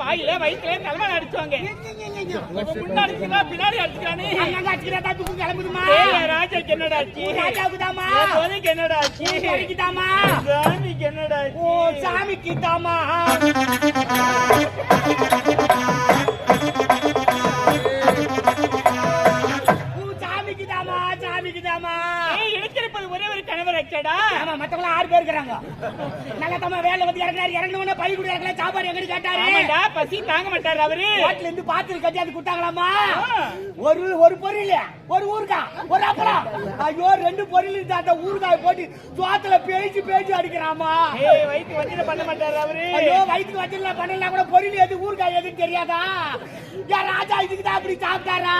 வாயில வயிற்றுல தலைமை அடிச்சுவாங்க. முன்னாடி பின்னாடி தூக்கு கிளம்புதுமா? ராஜாக்கு என்னடா. உனக்கு என்னடா ஆச்சு? சாமிக்குதாம்மா. சாமிக்கு என்னடா ஓ ஆச்சு சாமிக்கு தாமா சாமிக்கு இழுத்திருப்பது ஒரே ஒரு கணவர் ஆச்சடா ஆமா மத்தவங்க ஆறு பேர் இருக்கிறாங்க. நல்ல தம்மா வேலை வந்து இறங்கினாரு இறங்கின பை கூட இறங்கல சாப்பாடு எங்கன்னு கேட்டாரு. ஆமாண்டா பசி தாங்க மாட்டாரு அவரு. ஹோட்டல்ல இருந்து பாத்திரம் கட்டி அது கொடுத்தாங்களாமா ஆ. ஒரு ஒரு பொரியல் ஒரு ஊறுகாய் ஒரு அப்புறம் ஐயோ ரெண்டு பொரியல் அந்த ஊறுகாய் போட்டு சோத்துல பேச்சு பேச்சு அடிக்கிறாமா? ஏய் வயிற்று வஞ்சில பண்ண மாட்டாரு அவரு. ஐயோ வயிற்றுக்கு வச்சிடல பண்ணல கூட பொரியல் எது ஊறுகாய் எதுன்னு தெரியாதா? யார் ராஜா இதுக்கு தான் அப்படி சாப்பிட்டாரா?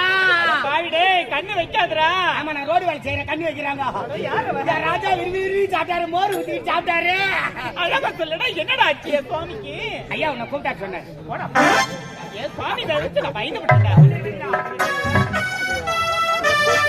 பாவிடே கண்ணு வைக்காதடா. ஆமா நான் ரோடு வேலை செய்யறேன் கண்ணு வைக்கிறாங்க. யார் ராஜா விரும்பி விரும்பி சாப்பிட்டாரு மோர் ஊத்தி சாப்பிட்டாரு. அழகா சொல்லடா என்னடா ஆச்சு சுவாமிக்கு? ஐயா உன்னை கூப்பிட்டாரு சொன்னாரு. என் சுவாமி பயந்து விட்டேன்டா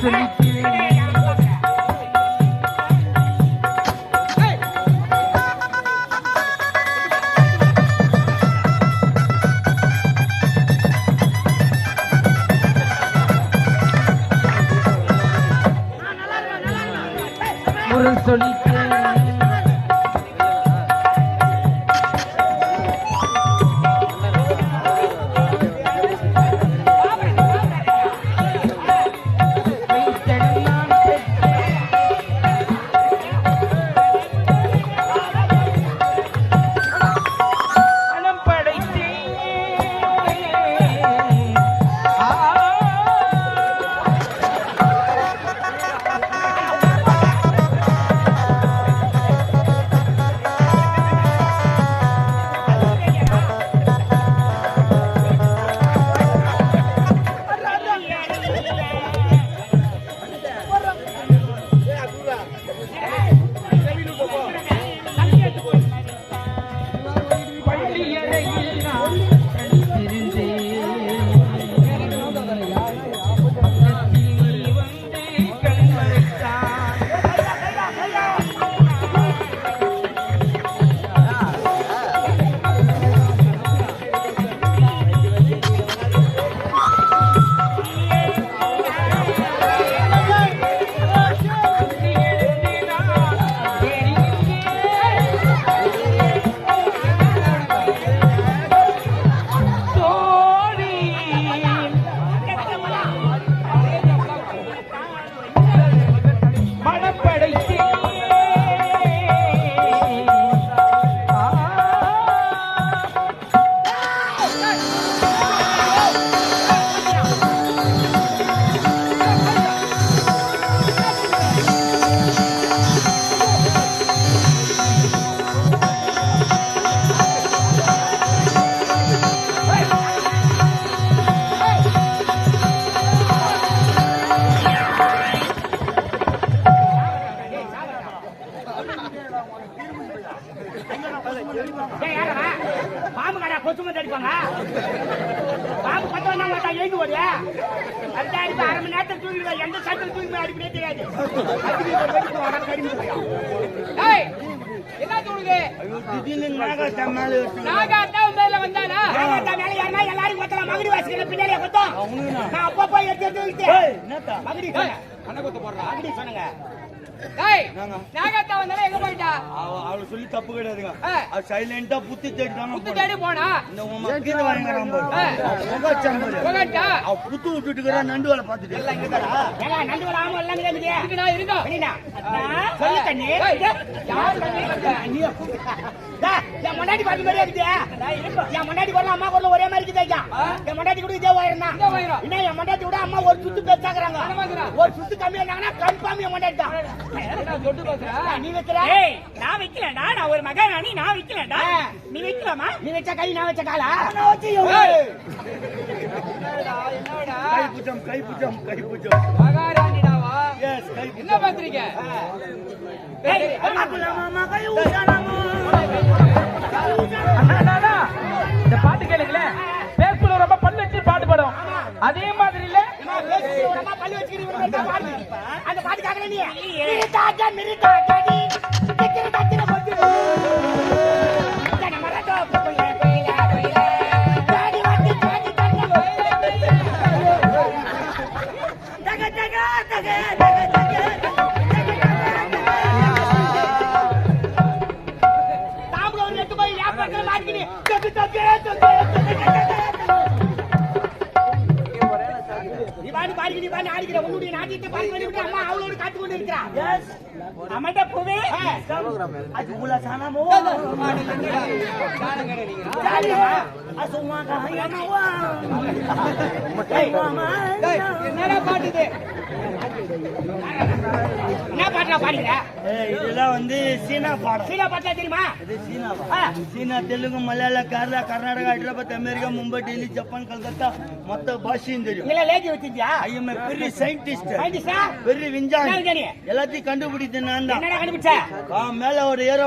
முரசொலிக்கிறேன் முரசொலிக்கிறேன் நேரத்தில் தூங்கிடுவா எந்த சட்டத்தில் தூங்கி போய் அடிப்படே தெரியாது என்ன தோணுது நாகாத்தா மேல வந்தானா? நாகாத்தா மேல யாருன்னா எல்லாரும் கொத்தலாம் மகுடி வாசிக்கிற பின்னாடியே கொத்தம். நான் அப்பப்போ எடுத்து எடுத்து மகுடி சொன்னேன். மகுடி சொன்னங்க. டேய் நாங்க. நாகத்தா வந்தாலும் எங்க போயிட்டா? அவ- அவளை சொல்லி தப்பு கிடையாதுங்க. ஆ. அவ சைலண்டா புத்தி தேடி தாங்க புத்து தேடி போனா? இந்த மக்கள். அவ. போகட்டா புத்து விட்டுட்டு இருக்கிறா, நண்டு வேலை பார்த்துட்டு ஏங்க, நண்டு வர ஆமை எல்லாம் இங்க. இருக்கா யார் கண்ணு? என் முன்னாடி பாட்டு மாதிரியே இருக்குதே. என் முன்னாடி குரலும் அம்மா குரலும் ஒரே மாதிரி இருக்குது ஐயா. என் முன்னாடி கூட இதே உயரம் தான். என் முன்னாடி விட அம்மா ஒரு சுத்து பெருசாக்குறாங்க. ஒரு சுத்து கம்மியா இருந்தாங்கன்னா கன்ஃபார்ம் என் முன்னாடி தான். நீ வைக்கிற ஏய் நான் வைக்கலடா நான் ஒரு மகாராணி நான் வைக்கலடா. நீ வைக்கலாமா நீ வச்ச கை நான் வச்ச காலா ஏய். என்னடா என்னடா கை புச்சம் கை புச்சம் கை புச்சம் மகாராணிடாவா எஸ் கை என்ன பாத்துறீங்க ஏய், அம்மா குலமாமா கை ஊசலாமா. அண்ணா, இந்த பாட்டு கேளுங்களேன் பேஸ்புல ரொம்ப பண்ணு வச்சு பாட்டு அதே மாதிரி இல்ல அந்த பாட்டு கேட்கல நீ மிரிதாஜா, நீ பாட்டு ஆடிக்கிற உன்னுடைய நாட்டியத்தை பண்ணி விட்டு அம்மா அவளோடு காத்து கொண்டு இருக்கிறா அமட்ட பூவே. அது உள்ள சாணமோ என்னடா பாட்டுது என்ன பாட்டுல பாடுகிற ஏய், இதெல்லாம் வந்து சீனா பாடம் சீனா பாட்டா தெரியுமா? இது சீனாவா ஆ, சீனா தெலுங்கு மலையாள கேரளா கர்நாடகா ஹைதராபாத் அமெரிக்கா மும்பை டெல்லி ஜப்பான் கல்கத்தா மொத்த பாஷையும் தெரியும். லேஜி வச்சிருக்கியா? பெரிய சயின்டிஸ்ட் சயின்டிஸ்டா பெரிய விஞ்ஞானி? எல்லாத்தையும் கண்டுபிடித்து நான் தான். என்னடா கண்டுபிடிச்ச? மேல ஒரு ஏரோ